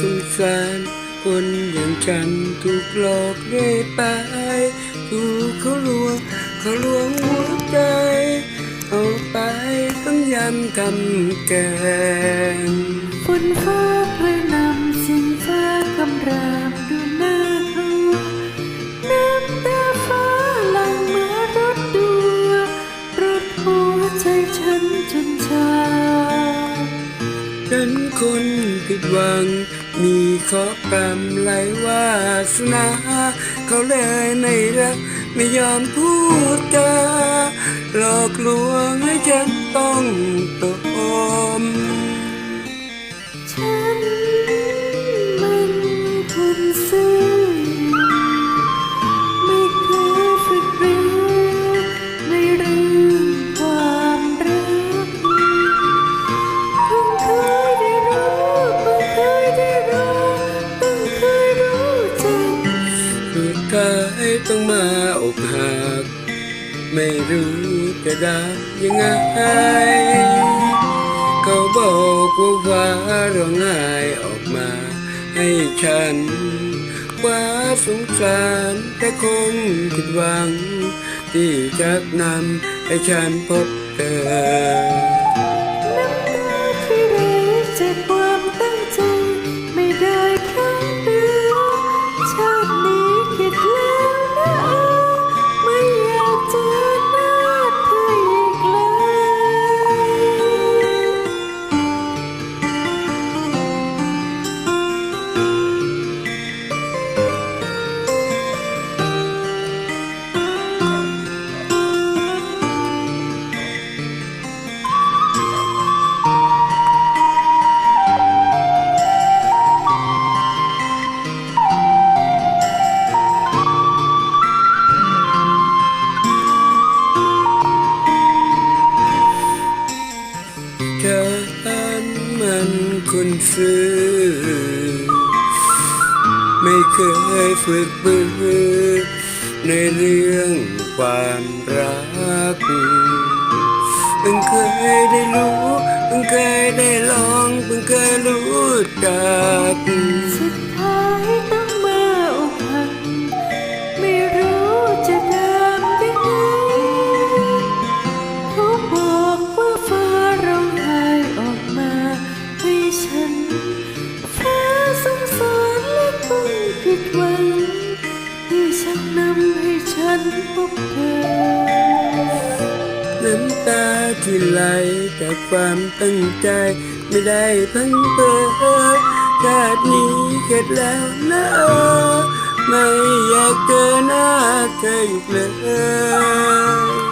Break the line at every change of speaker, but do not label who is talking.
สงสารคนอย่างฉันถูกหลอกได้ไปถูกเขาลวงเขาลวงหัวใจ เอาไปต้องยำทำแกง
ฝนฟ้า ฉัน
คนผิดหวัง มีเคราะห์กรรมไหลวาสนา เขาเลยไม่รักไม่ยอมพูดจาหลอกลวงให้ฉันต้องต
ก
ต้องมาอกหัก ไม่รู้จะได้ยังไง เขาบอกว่าฟ้าร้องไห้ออกมา ให้ฉัน ว่าสงสารแต่คงผิดหวัง ที่จะนำให้ฉันพบเธอ
อัน
มันคนซื่อไม่เคยฝึกบือในเรื่องความรักเพิ่งเคยได้รู้เพิ่งเคยได้ลองเพิ่งเคยรู้จัก
พบเธอ
น้ำตาที่ไหลจากความตั้งใจ ไม่ได้พังเพ้อชาตินี้เข็ดแล้วนะเออไม่อยากเจอหน้าเธออีกเลย